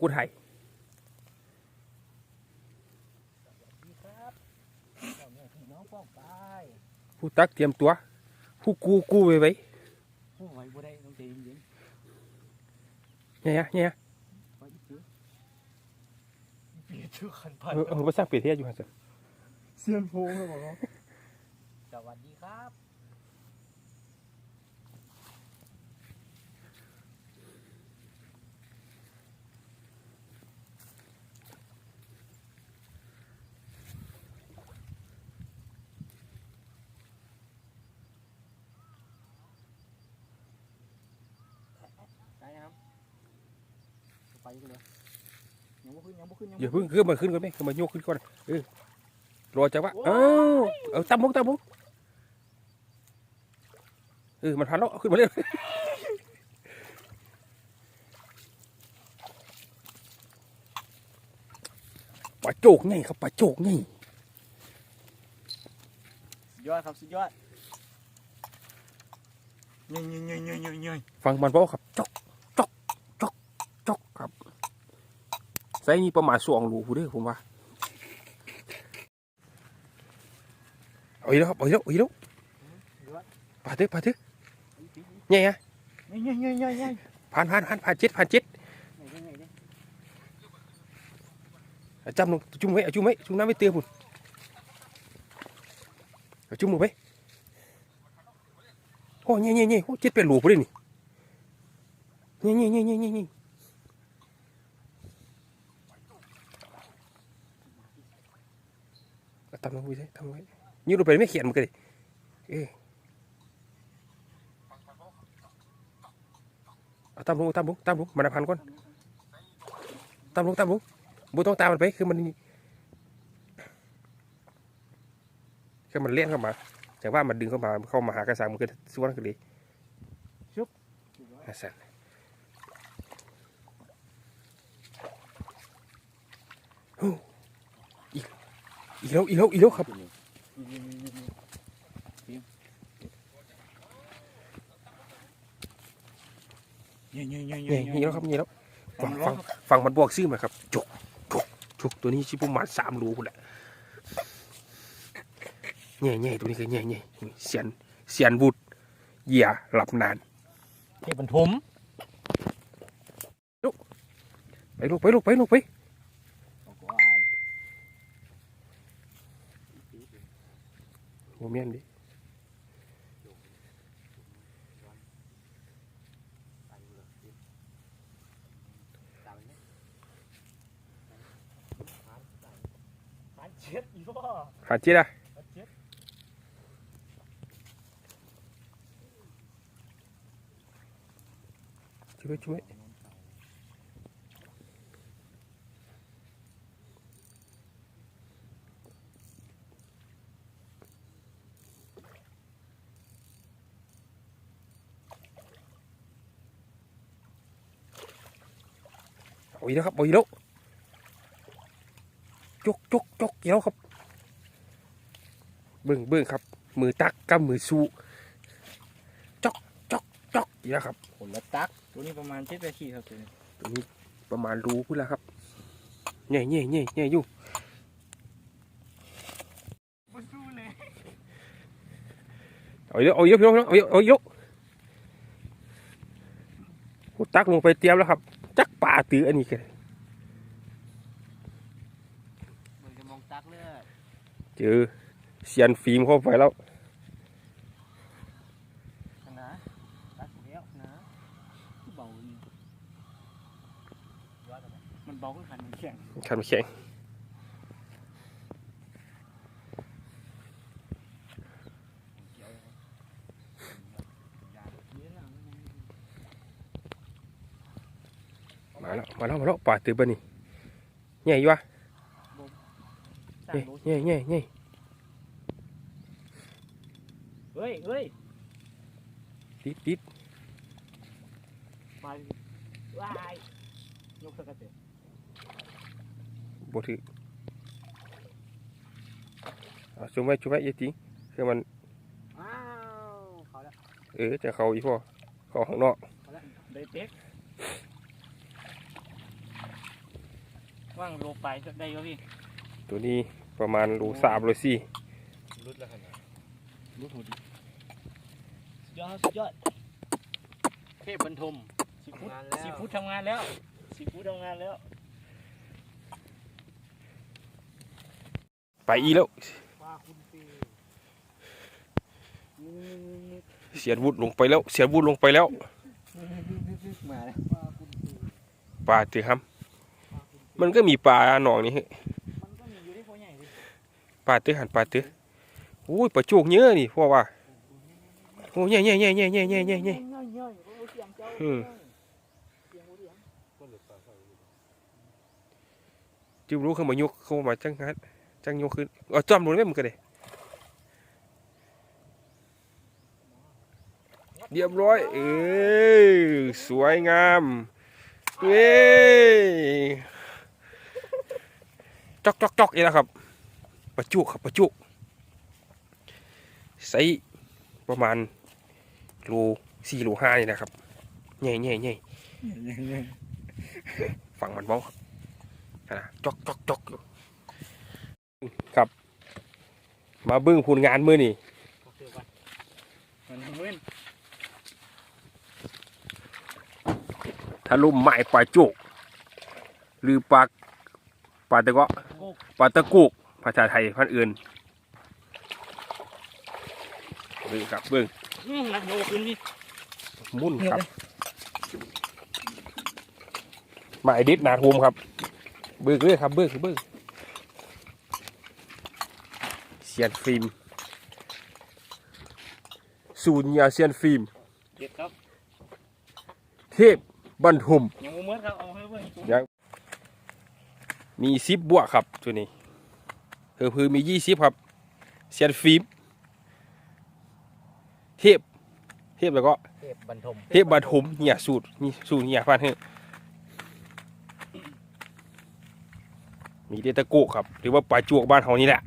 กูไทยดีครับเจ้าแม่พี่น้องฟ้องไปผู้ตักเตรียมตัวผู้กูกูไว้ไว้ผู้ไหวบ่ได้ต้องใจเย็นเนี่ยเนี่ยๆไปอีกทีเปลี่ยนชื่อขันพันเออเออภาษาเปรียบเทียบอยู่ฮะสิเซียนโพงเลยบอกว่าสวัสดีครับ ได้นะครับ ไปกันเลยยังบ่ขึ้นยังบ่ขึ้นยังอย่าบ่เพิ่งขึ้นมาขึ้นก่อนไหมขึ้นมาโยกขึ้นก่อนเออรอจังหวะเอ้าเอาตามมุกตามมุกเออมันพันแล้วเอาขึ้นมาเร็วปลาโจกไงครับปลาโจกไงสุดยอดครับสุดยอดเงยเงยเงยเงยเงยเงยฟังมันบอกครับจอกจอกจอกจอกครับใส่นี่ประมาณสองหลูผู้เด้อผมว่าเอาอีกแล้วครับเอาอีกแล้วเอาอีกแล้วสุดยอดปาดเถอะปาดเถอะเนี่ยไงเงยเงยเงยเงยเงยผ่านผ่านผ่านผ่านเจ็ดผ่านเจ็ดเงยเงยเงยเงยเอาจำลงจุ่มไว้เอาจุ่มไว้จุ่มน้ำไม่เตือนพุ่นเอาจุ่มลงไปโอ้เนี่ยเนี่ยเนี่ยโอ้เจ็ดเป็นหลูผู้เด้อนี่เนี่ยเนี่ยเนี่ยเนี่ย เนี่ยเอาตำลงไปใช่ตำลงไปยืดลงไปไม่เขียนมันก็ได้เออเอาตำลงตำลงตำลงมันพันก่อนตำลงตำลงบุต้องตามมันไปคือมันคือมันเลี้ยงเข้ามาจากว่ามันดึงเข้ามาเข้ามาหากระสังมันก็สวนกันเลยสุดยอดอาสันโอ้อีก อีกแล้วอีกแล้วอีกแล้วครับเงยเงยเงยเงยเงยเงยเงยนี่นี่แล้วครับนี่แล้วฟังฟังฟังมันบอกซื้อมาครับจกจกจกตัวนี้ชิประมาณสามรูคุณแหละเง่เง่ตัวนี้คือเง่เง่เสียนเสียนบุตรเหยี่ยหลับนานเทพบรรทมไปลูกไปลูกไปลูกไป โอ้เมียนดิหานเช็ดอีพ่อหาจีละหานเช็ดช่วยช่วย เอาอีกแล้วครับเอาอีกแล้วจกจกจกอีกแล้วครับ เบิ่งเบิ่งครับ มือตักกับมือสู้จอกจอกจอกอีกแล้วครับผลละตัก ตัวนี้ประมาณเจ็ดนาทีครับตัวนี้ตัวนี้ประมาณรูพุ่นแล้วครับเง่เง่เง่เง่อยู่มันสู้เลยเอาอีกแล้วเอาอีกแล้วพี่น้องเอาอีกเอาอีกแล้วกูตักลงไปเตรียมแล้วครับจักป่า ตืออันนี้กันมันจะมองตักเลยเจอเสียนฟิล์มเข้าไปแล้วนะตักแล้วนะเบาอีกยอดเลยมันเบาขึ้นขันมันแข็งขันแข็ง มาแล้วมาแล้วมาแล้วป่าตือบ้านี่เง่อยู่วะสร้างเง่โลเง่เง่เง่เฮ้ยเฮ้ยติดติดมาว้ายยกสกัดเตะบ่ถือเอาจุ่มไว้จุ่มไว้อยาทิ้งคือมันอ้าวเขาแล้วเออจะเข้าอีพ่อเข้าข้างนอกเขาแล้วได้เต็ก ว่างโลไปได้ก็พี่ตัวนี้ประมาณโลสามโลสี่รุดแล้วขนาดรู้หูดีสุดยอดสุดยอดเทพบรรทมสิฟุตงานแล้วสิฟุตทำงานแล้วสิฟุตทำงานแล้ว ไปอีแล้วปลาคุณปีเสียนวุดลงไปแล้ว เสียนวุดลงไปแล้วมาแล้วปลาคุณปีปลาตือครับ มันก็มีปลาหนองนี่มันก็มีอยู่ที่พ่อใหญ่ดิปลาตือหันปลาตืออุ้ยปลาโจกเยอะนี่พ่อว่าโอ้ยใหญ่ใหญ่ใหญ่ใหญ่ใหญ่ใหญ่ใหญ่ใหญ่ย่อยๆเขาเอาเสียงเจ้าอืมเสียงหูเสียงก็หลุดปลาเข้าอยู่จิ้มรู้เข้ามายกเข้ามาจังงัดจังยกขึ้นเอาจอมลงได้มันก็ได้เรียบร้อย เอ้ยสวยงามเอ้ย จอกจอกจอกนี่แหละครับปลาจุกครับปลาจุกไซส์ประมาณโลสี่โลห้านี่นะครับใหญ่ใหญ่ใหญ่ฝั่งมันเมาครับนะจอกจอกจอกอยู่ครับ มาเบิ้งผลงานมือนี่เอาเสือก่อนมันเว้นถ้าลุ่มไม้ปลาจุกหรือปลาปลาตะเกาะโอ้ ปลาตะกุกภาษาไทยพันอื่นเบิ้งครับเบิ้งอืมนักโยกขึ้นพี่มุ่นครับหมายดิดนาทูมครับ เบิ้งเลยครับเบิ้งเบิ้งเซียนฟิล์มศูนย์ยาเซียนฟิล์มเด็ดครับเทพบรรทุมยังบ่เมื่อครับเอาให้เบิ่งยังมีซิบบวกครับตัวนี้เออคือมียี่สิบครับเซียนฟิล์มเทพเทพแล้วก็เทพบรรทมเทพบรรทุมเนี่ยสูตรนี่สูตรเนี่ยฟันเฮ้มีเดตะโกะครับ หรือว่าปลาจวกบ้านเขานี่แหละ